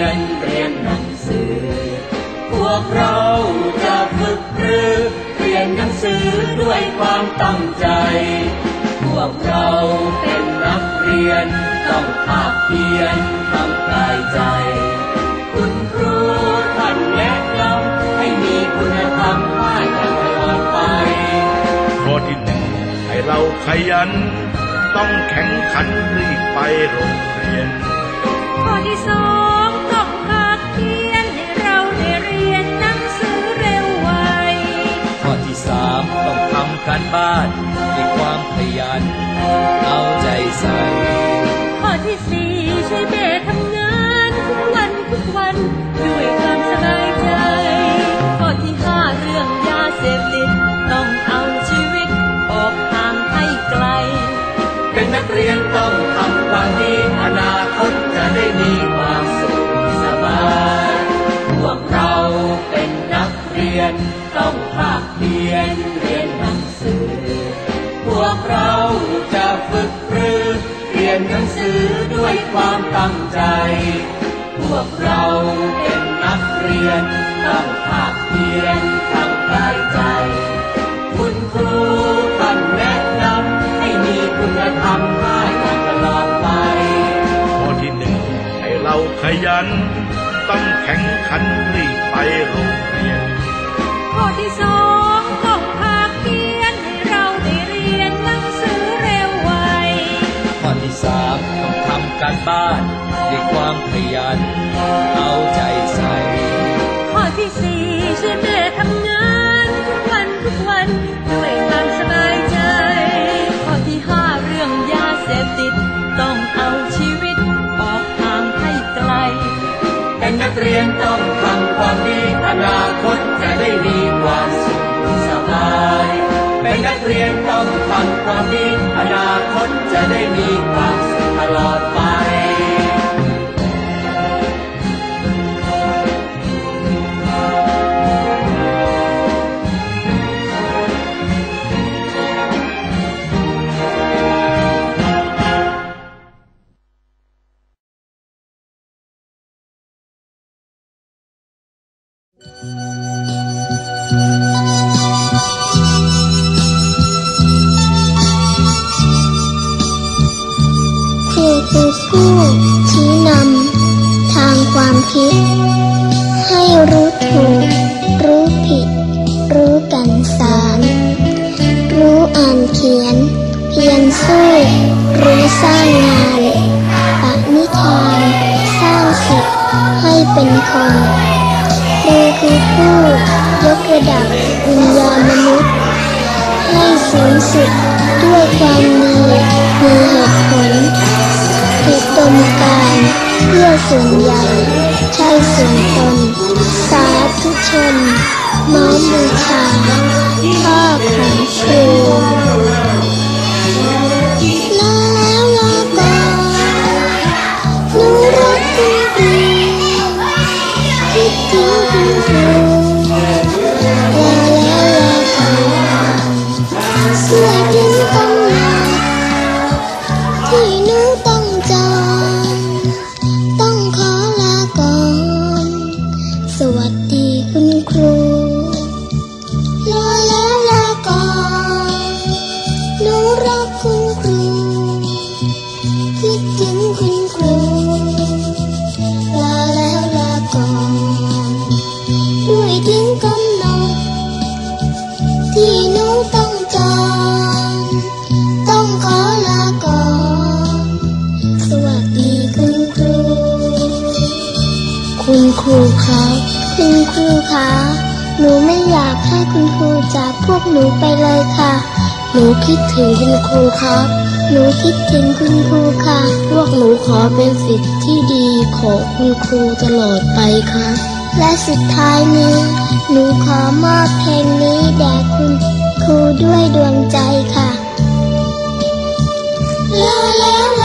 เพียนเรียนหนังสือ พวกเราจะฝึกปรือเรียนหนังสือด้วยความตั้งใจ พวกเราเป็นนักเรียนต้องภาคเพียนทั้งกายใจ คุณครูท่านแนะนำให้มีคุณธรรมให้กันตลอดไปข้อที่หนึ่งให้เราขยัน ต้องแข่งขันรีบไปโรงเรียนข้อที่สองต้อง บ้านด้วยความขยัน เอาใจใส่ข้อที่สี่ช่วยแม่ทำงานทุกวันทุกวันด้วยความสบายใจ ข้อที่ห้าเรื่องยาเสพติดต้องเอาชีวิตออกห่างให้ไกล เป็นนักเรียนต้องทำความดี ต้องภาคเพียนเรียนหนังสือ พวกเราจะฝึกปรือเรียนหนังสือด้วยความตั้งใจ พวกเราเป็นนักเรียน ต้องภาคเพียนทั้งกายใจ คุณครูท่านแนะนำให้มีคุณธรรมให้กันตลอดไปข้อที่หนึ่งให้เราขยัน ต้องแข่งขันรีบไปโรง การบ้านด้วยความขยันเอาใจใส่ ข้อที่สี่ช่วยแม่ทำงานทุกวันทุกวันด้วยความสบายใจ ข้อที่ห้าเรื่องยาเสพติด ต้องเอาชีวิตออกห่างให้ไกล เป็นนักเรียนต้องทำความดีอนาคตจะได้มีความสุขสบาย เป็นนักเรียนต้องทำความดีอนาคตจะได้มีความสุขตลอด คิด ให้รู้ถูก รู้ผิด รู้กันสารรู้อ่านเขียน เพียรสู้ รู้สร้างงานปณิธาน สร้างสิทธิ์ให้เป็นคนครูคือผู้ยกระดับวิญญาณมนุษย์ ให้สูงสุดด้วยความ เพื่อส่วนใหญ่ใช่ส่วนตน สาธุชน น้อมบูชาพ่อของครูลาแล้วลาก่อนหนูรักคุณครูคิดถึงคุณครูลาแล้วลาก่อนเมื่อถึงกำห คุณครูครับคุณครูคะหนูไม่อยากให้คุณครูจากพวกหนูไปเลยค่ะ หนูคิดถึงคุณครูครับ หนูคิดถึงคุณครูค่ะ พวกหนูขอเป็นสิทธิ์ที่ดีของคุณครูตลอดไปค่ะ และสุดท้ายนี้ หนูขอมอบเพลงนี้แด่คุณครูด้วยดวงใจค่ะลาแล้ว